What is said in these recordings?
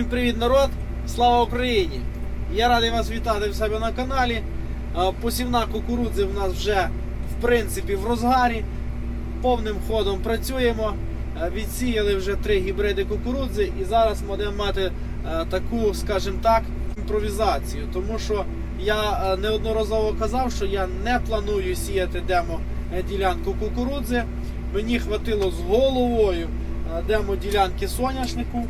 Всім привіт, народ! Слава Україні! Я радий вас вітати в себе на каналі. Е, Посівна кукурудзи в нас вже в принципі в розгарі. Повним ходом працюємо. Е, Відсіяли вже три гібриди кукурудзи і зараз будемо мати е, таку, скажімо так, імпровізацію. Тому що я неодноразово казав, що я не планую сіяти демо ділянку кукурудзи. Мені хватило з головою демо ділянки соняшнику.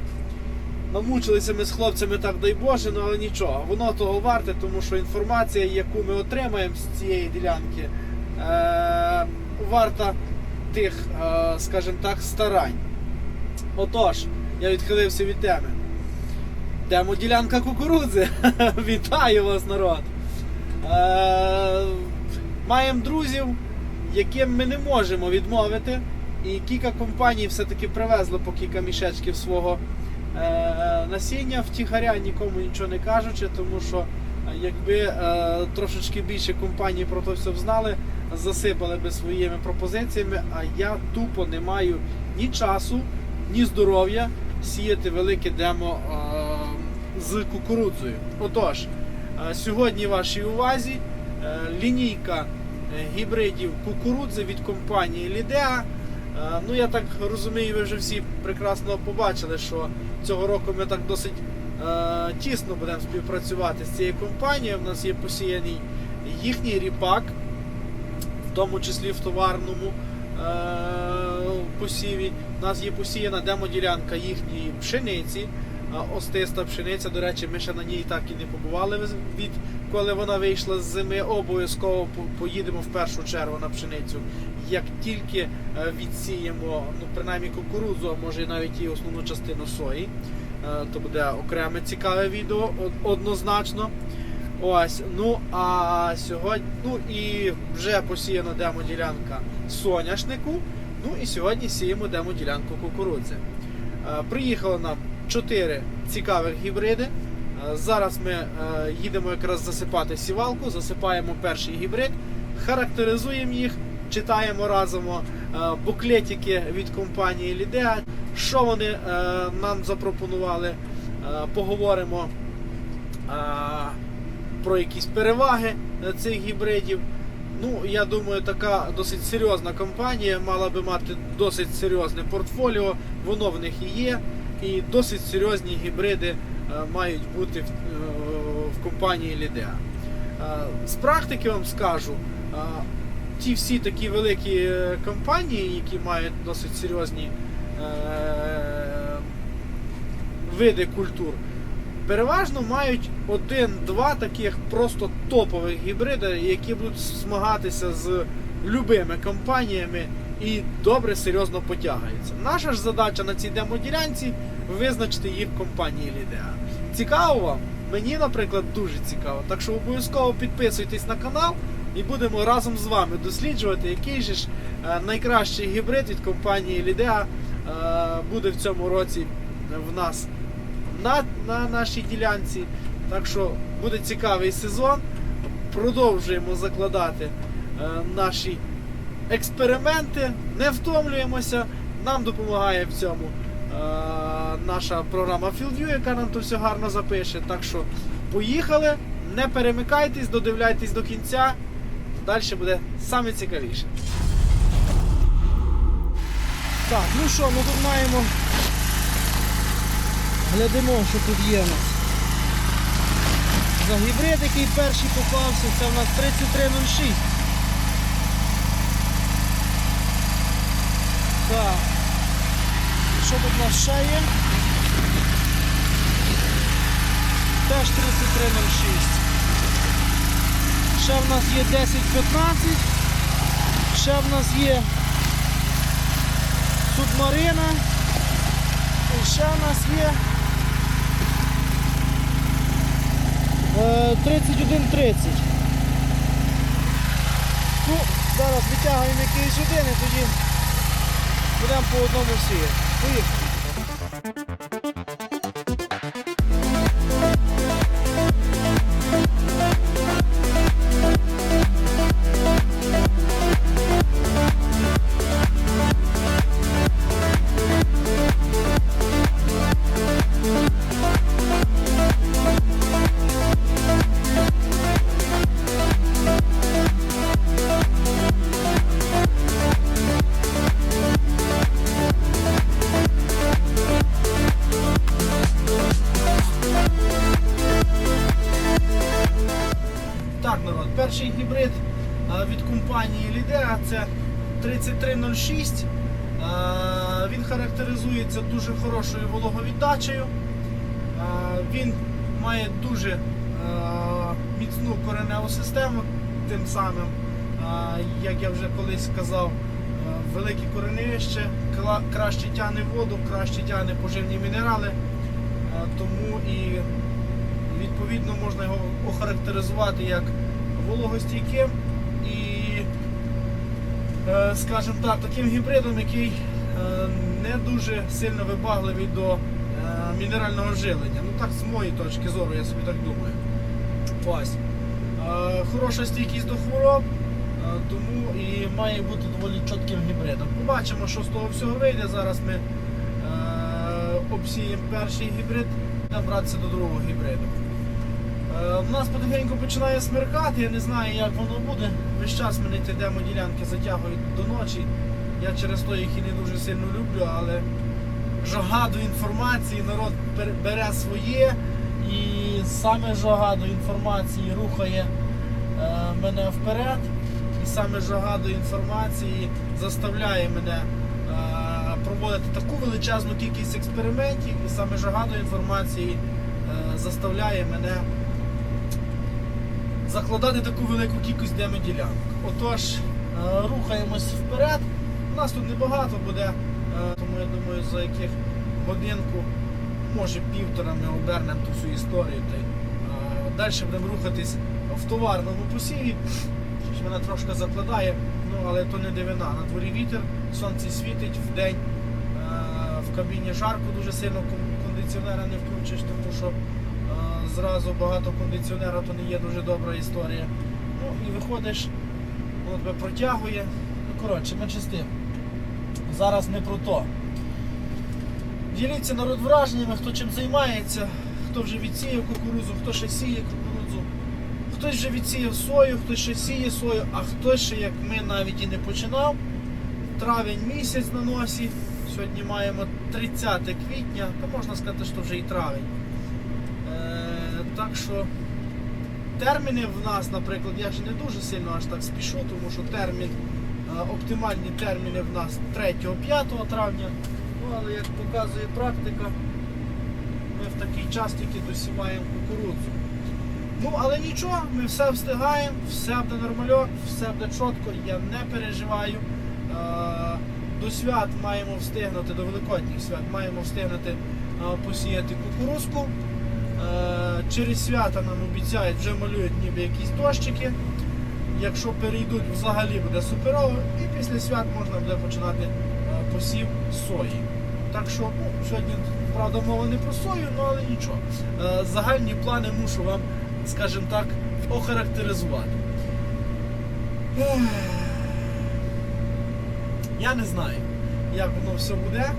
Намучилися ми з хлопцями, так дай Боже, ну але нічого. Воно того варте, тому що інформація, яку ми отримаємо з цієї ділянки, е- варта тих, е- скажімо так, старань. Отож, я відхилився від теми. Демо ділянка кукурудзи. Вітаю вас, народ! Е- маємо друзів, яким ми не можемо відмовити. І кілька компаній все-таки привезли по кілька мішечків свого насіння втіхаря, нікому нічого не кажучи, тому що е, якби е, трошечки більше компаній про то все знали, засипали би своїми пропозиціями, а я тупо не маю ні часу, ні здоров'я сіяти велике демо е, з кукурудзою. Отож, е, сьогодні вашій увазі е, лінійка е, гібридів кукурудзи від компанії Лідеа. Е, Ну, я так розумію, ви вже всі прекрасно побачили, що цього року ми так досить е, тісно будемо співпрацювати з цією компанією. У нас є посіяний їхній ріпак, в тому числі в товарному е, посіві. У нас є посіяна демоділянка їхньої пшениці. Остиста пшениця, до речі, ми ще на ній так і не побували від коли вона вийшла з зими. Обов'язково поїдемо в першу чергу на пшеницю. Як тільки е, відсіємо, ну принаймні кукурудзу, а може навіть і основну частину сої, е, то буде окреме цікаве відео однозначно. Ось, ну а сьогодні, ну і вже посіяна демоділянка соняшнику. Ну і сьогодні сіємо демоділянку кукурудзи. Е, Приїхало нам 4 цікавих гібриди. Е, Зараз ми е, їдемо якраз засипати сівалку, засипаємо перший гібрид, характеризуємо їх, читаємо разом е, буклетики від компанії Лідеа. Що вони нам запропонували, поговоримо про якісь переваги цих гібридів. Ну, я думаю, така досить серйозна компанія мала би мати досить серйозне портфоліо, воно в них і є. І досить серйозні гібриди е, мають бути в, е, компанії Лідеа. Е, З практики вам скажу, ті всі такі великі компанії, які мають досить серйозні види культур, переважно мають один-два таких просто топових гібрида, які будуть змагатися з любими компаніями і добре серйозно потягаються. Наша ж задача на цій демоділянці визначити їх компанії Лідеа. Цікаво вам? Мені, наприклад, дуже цікаво. Так що обов'язково підписуйтесь на канал і будемо разом з вами досліджувати, який же ж е, найкращий гібрид від компанії Лідеа е, буде в цьому році в нас на, на нашій ділянці. Так що буде цікавий сезон. Продовжуємо закладати е, наші експерименти, не втомлюємося. Нам допомагає в цьому е, наша програма FieldView, яка нам то все гарно запише. Так що поїхали, не перемикайтесь, додивляйтесь до кінця. Далі буде саме цікавіше. Так, ну що, ми тут маємо. Глядимо, що тут є у нас. За гібрид, який перший попався, це у нас 3306. Так. Що тут у нас ще є? Теж 3306. Ще в нас є 1015. Ще в нас є Субмарина. І ще в нас є е, 3130. Ну, зараз витягуємо якийсь один і тоді будемо по одному всі. Поїхали. 3306. Е, Він характеризується дуже хорошою вологовіддачею. Е, Він має дуже е, міцну кореневу систему, тим самим, як я вже колись сказав, е, велике кореневище, краще тягне воду, краще тягне поживні мінерали. Тому і відповідно можна його охарактеризувати як вологостійким скажімо так, таким гібридом, який е, не дуже сильно вибагливий до е, мінерального живлення. Ну так, з моєї точки зору, я собі так думаю. Ось. Е, Хороша стійкість до хвороб, е, тому і має бути доволі чітким гібридом. Побачимо, що з того всього вийде. Зараз ми е, обсіємо перший гібрид та братися до другого гібриду. Е, У нас потихеньку починає смеркати, я не знаю, як воно буде. Весь час мене ті демо-ділянки затягують до ночі. Я через то їх і не дуже сильно люблю, але жага до інформації народ бер- бере своє і саме жага до інформації рухає е, мене вперед. І саме жага до інформації заставляє мене е, проводити таку величезну кількість експериментів, і саме жага до інформації е, заставляє мене закладати таку велику кількість демоділянок. Отож, е, рухаємось вперед. У нас тут небагато буде, е, тому я думаю, за яких годинку, може півтора ми обернемо ту всю історію. Е, Далі будемо рухатись в товарному посіві. Мене трошки закладає, ну але то не дивина. На дворі вітер, сонце світить в день. В кабіні жарко дуже сильно кондиціонера не включиш, тому що зразу багато кондиціонера то не є дуже добра історія. Ну і виходиш, воно тебе протягує. Ну коротше, менше з тим. Зараз не про то. Діліться народ враженнями, хто чим займається, хто вже відсіяв кукурудзу, хто ще сіє кукурудзу. Хтось вже відсіяв сою, хтось ще сіє сою, а хтось ще, як ми, навіть і не починав. Травень місяць на носі. Сьогодні маємо 30 квітня, то можна сказати, що вже і травень. Так що терміни в нас, наприклад, я ж не дуже сильно аж так спішу, тому що термін, е, оптимальні терміни в нас 3-5 травня. Ну, але як показує практика, ми в такий час тільки досіваємо кукурудзу. Ну, але нічого, ми все встигаємо, все буде нормальок, все буде чітко, я не переживаю. Е, До свят маємо встигнути, до великодніх свят маємо встигнути е, посіяти кукурузку. Е, Через свята нам обіцяють, вже малюють ніби якісь дощики. Якщо перейдуть, взагалі буде суперово. І після свят можна буде починати е, посів сої. Так що ну, сьогодні, правда, мова не про сою, ну але нічого. Е, Загальні плани мушу вам, скажімо так, охарактеризувати. Я не знаю, як воно все буде,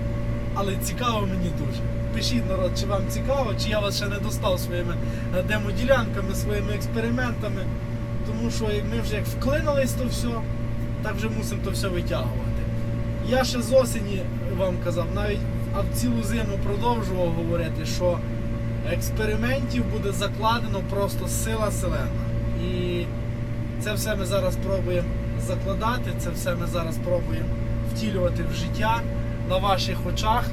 але цікаво мені дуже. Пишіть народ, чи вам цікаво, чи я вас ще не достав своїми е, демоділянками, своїми експериментами. Тому що ми вже як вклинились то все, так вже мусимо то все витягувати. Я ще з осені вам казав, навіть а в цілу зиму продовжував говорити, що експериментів буде закладено просто сила селена. І це все ми зараз пробуємо закладати, це все ми зараз пробуємо втілювати в життя на ваших очах.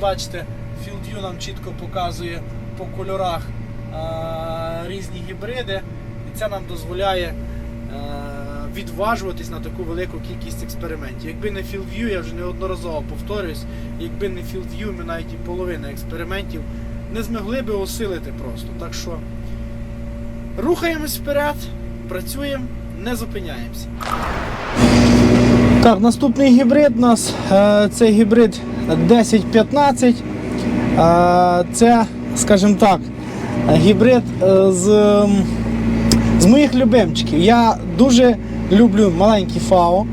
Бачите, FieldView нам чітко показує по кольорах е- різні гібриди, і це нам дозволяє е- відважуватись на таку велику кількість експериментів. Якби не FieldView, я вже неодноразово повторююсь, якби не FieldView, ми навіть і половина експериментів не змогли би осилити просто. Так що рухаємось вперед, працюємо, не зупиняємося. Так, наступний гібрид у нас е, це гібрид 1015. Це, скажімо так, гібрид е, з, з моїх любимчиків. Я дуже люблю маленькі ФАО,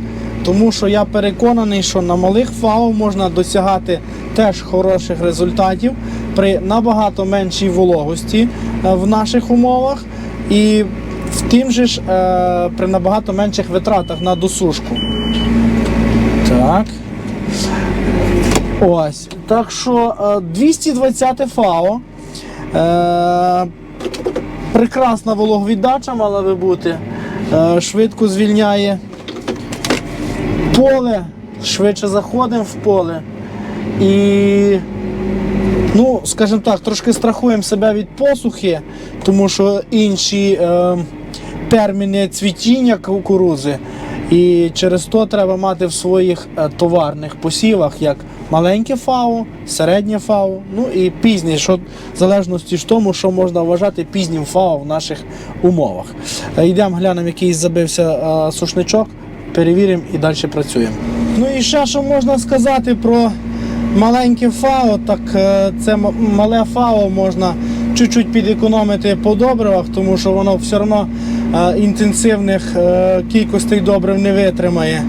тому що я переконаний, що на малих ФАО можна досягати теж хороших результатів при набагато меншій вологості е, в наших умовах. І тим же ж е, при набагато менших витратах на досушку. Так. Ось. Так що е, 220 ФАО. Е, Прекрасна вологовіддача мала би бути. Е, Швидко звільняє поле, швидше заходимо в поле. І, ну, скажімо так, трошки страхуємо себе від посухи, тому що інші е, терміни цвітіння кукурузи. І через то треба мати в своїх е, товарних посівах як маленьке фау, середнє фау, ну і пізнє, що в залежності ж тому, що можна вважати пізнім фау в наших умовах. Е, Йдемо глянемо, який забився е, сушничок, перевіримо і далі працюємо. Ну і ще що можна сказати про маленьке фао, так е, це мале фао можна чуть-чуть підекономити по добривах, тому що воно все одно інтенсивних кількостей добрив не витримає.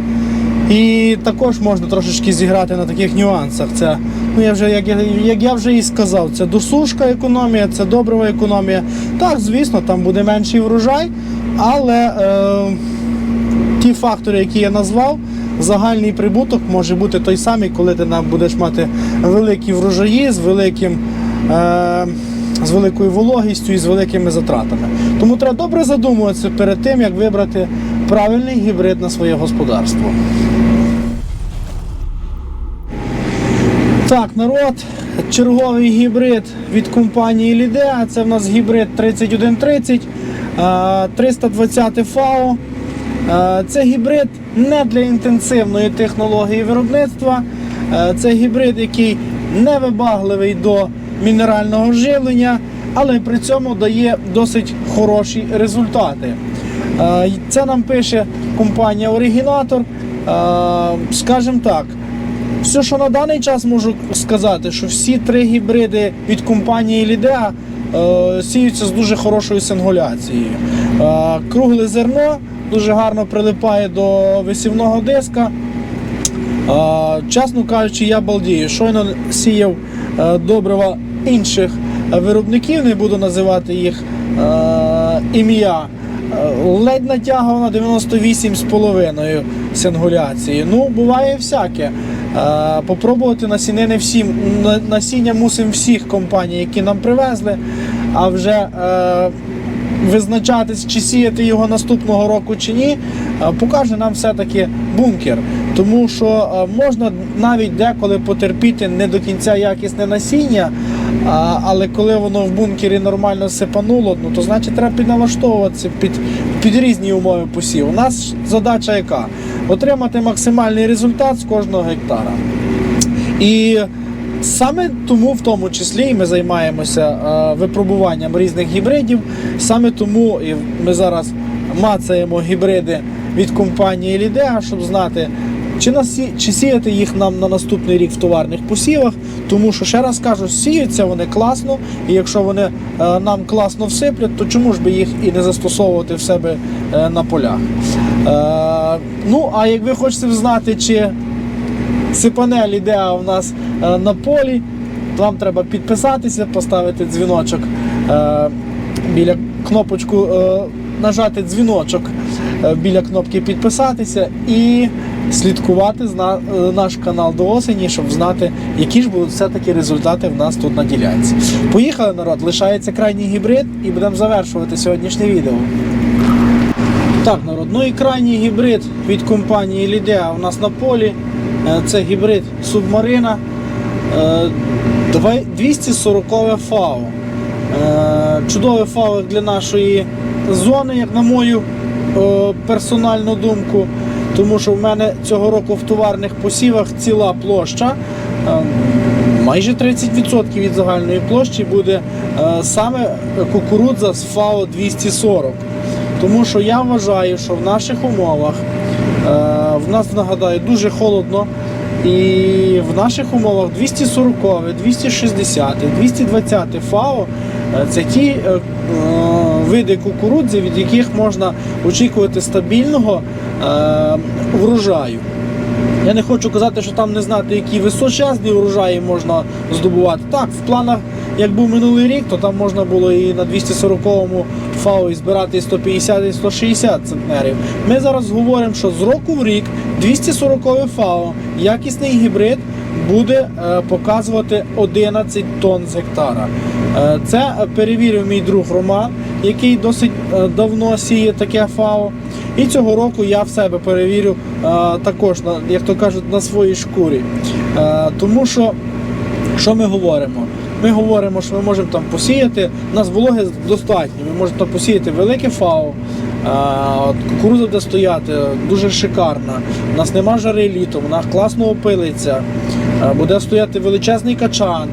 І також можна трошечки зіграти на таких нюансах. Це, ну я вже, як, як я вже і сказав, це досушка економія, це добрива економія. Так, звісно, там буде менший врожай, але е, ті фактори, які я назвав, загальний прибуток може бути той самий, коли ти нам будеш мати великі врожаї з великим. Е, з великою вологістю і з великими затратами. Тому треба добре задумуватися перед тим, як вибрати правильний гібрид на своє господарство. Так, народ, черговий гібрид від компанії Лідеа. Це в нас гібрид 3130, е, 320 ФАО. Це гібрид не для інтенсивної технології виробництва. Це гібрид, який не вибагливий до мінерального живлення, але при цьому дає досить хороші результати. Це нам пише компанія Оригінатор. Скажімо так, все, що на даний час можу сказати, що всі три гібриди від компанії Лідеа е, сіються з дуже хорошою сингуляцією. Е, кругле зерно дуже гарно прилипає до висівного диска. Е, чесно кажучи, я балдію. Щойно сіяв добрива інших виробників, не буду називати їх ім'я. Ледь натягав на 98,5 сингуляції. Ну, буває всяке. Попробувати насінини всім. Насіння мусимо всіх компаній, які нам привезли, а вже е, визначатись, чи сіяти його наступного року чи ні, е, покаже нам все-таки бункер. Тому що е, можна навіть деколи потерпіти не до кінця якісне насіння, але коли воно в бункері нормально сипануло, ну то значить треба підналаштовуватися під, під різні умови посіву. У нас задача яка? Отримати максимальний результат з кожного гектара. І саме тому, в тому числі, ми займаємося е, випробуванням різних гібридів. Саме тому і ми зараз мацаємо гібриди від компанії Лідеа, щоб знати, чи, насі... чи сіяти їх нам на наступний рік в товарних посівах. Тому що, ще раз кажу, сіються вони класно, і якщо вони е, нам класно всиплять, то чому ж би їх і не застосовувати в себе е, на полях? Е, ну, а як ви хочете знати, чи сипанель іде у нас е, на полі. Вам треба підписатися, поставити дзвіночок е, біля кнопочку, нажати дзвіночок біля кнопки підписатися і слідкувати наш канал до осені, щоб знати, які ж будуть все-таки результати в нас тут на ділянці. Поїхали, народ, лишається крайній гібрид і будемо завершувати сьогоднішнє відео. Так, народ, ну і крайній гібрид від компанії Лідеа у нас на полі. Е, Це гібрид Субмарина е, 240 ФАО. Е, Чудове ФАО для нашої зони, як на мою е, персональну думку. Тому що в мене цього року в товарних посівах ціла площа. е, Майже 30% від загальної площі буде е, саме кукурудза з ФАО 240. Тому що я вважаю, що в наших умовах е, в нас нагадаю дуже холодно. І в наших умовах 240, 260, 220 ФАО е, це ті е, е, види кукурудзи, від яких можна очікувати стабільного е, врожаю. Я не хочу казати, що там не знати, які височезні урожаї можна здобувати. Так, в планах, як був минулий рік, то там можна було і на 240-му ФАО і збирати 150 і 160 центнерів. Ми зараз говоримо, що з року в рік 240 ФАО, якісний гібрид, буде е, показувати 11 тонн з гектара. Е, Це перевірив мій друг Роман, який досить е, давно сіє таке ФАО. І цього року я в себе перевірю також, як то кажуть, на своїй шкурі. Тому що що ми говоримо? Ми говоримо, що ми можемо там посіяти, у нас вологи достатньо, ми можемо там посіяти велике фау, от кукурудза буде стояти дуже шикарна. У нас нема жари літом, вона класно опилиться, буде стояти величезний качан,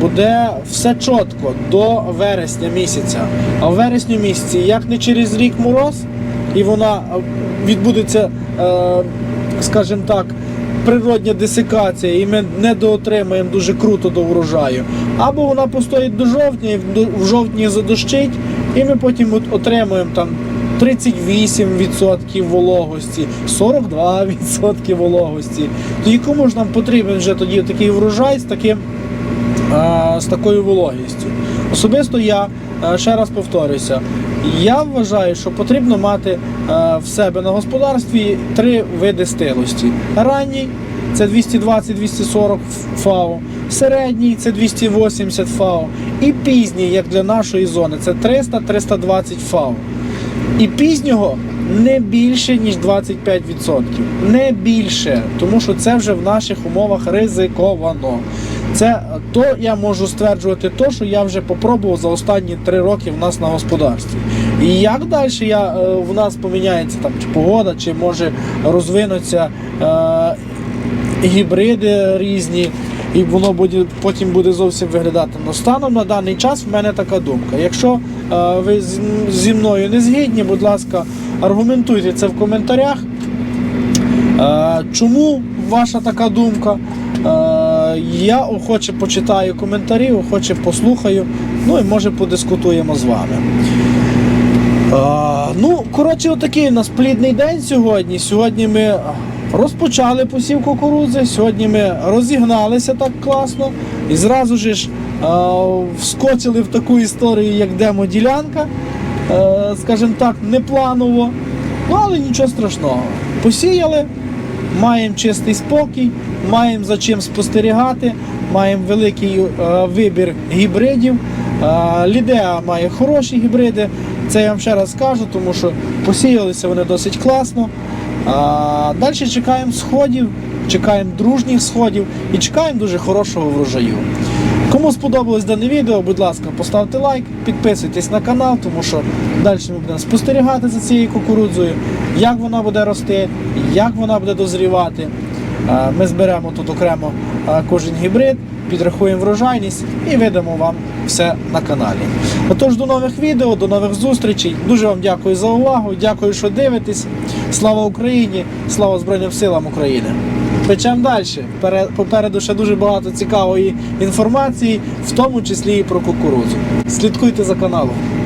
буде все чітко до вересня місяця. А в вересню місяці, як не через рік мороз, і вона відбудеться, е, скажімо так, природня десикація, і ми не доотримаємо дуже круто до врожаю. Або вона постоїть до жовтня, і в жовтні задощить, і ми потім от отримуємо там 38% вологості, 42% вологості. Тоді кому ж нам потрібен вже тоді такий врожай з таким е, з такою вологістю. Особисто я е, ще раз повторюся. Я вважаю, що потрібно мати в себе на господарстві три види стилості. Ранній це 220-240 фау, середній це 280 фау, і пізній, як для нашої зони, це 300-320 фау. І пізнього не більше, ніж 25%. Не більше, тому що це вже в наших умовах ризиковано. Це то я можу стверджувати, то, що я вже попробував за останні три роки в нас на господарстві. І як далі я, е, в нас поміняється там чи погода, чи може розвинуться е, гібриди різні, і воно буде, потім буде зовсім виглядати. Но станом на даний час в мене така думка. Якщо е, ви зі мною не згідні, будь ласка, аргументуйте це в коментарях. Е, Чому ваша така думка? Е, Я охоче почитаю коментарі, охоче послухаю, ну і може подискутуємо з вами. Ну, коротше, отакий у нас плідний день сьогодні. Сьогодні ми розпочали посів кукурудзи, сьогодні ми розігналися так класно і зразу ж е, вскочили в таку історію, як демо-ділянка. Е, скажімо так, непланово. Ну, але нічого страшного. Посіяли, маємо чистий спокій, маємо за чим спостерігати, маємо великий е, вибір гібридів. Лідеа має хороші гібриди, це я вам ще раз скажу, тому що посіялися вони досить класно. А, Далі чекаємо сходів, чекаємо дружніх сходів і чекаємо дуже хорошого врожаю. Кому сподобалось дане відео, будь ласка, поставте лайк, підписуйтесь на канал, тому що далі ми будемо спостерігати за цією кукурудзою, як вона буде рости, як вона буде дозрівати. Ми зберемо тут окремо кожен гібрид, підрахуємо врожайність і видамо вам все на каналі. Отож, до нових відео, до нових зустрічей. Дуже вам дякую за увагу. Дякую, що дивитесь. Слава Україні! Слава Збройним силам України! Печемо далі. Попереду ще дуже багато цікавої інформації, в тому числі і про кукурудзу. Слідкуйте за каналом.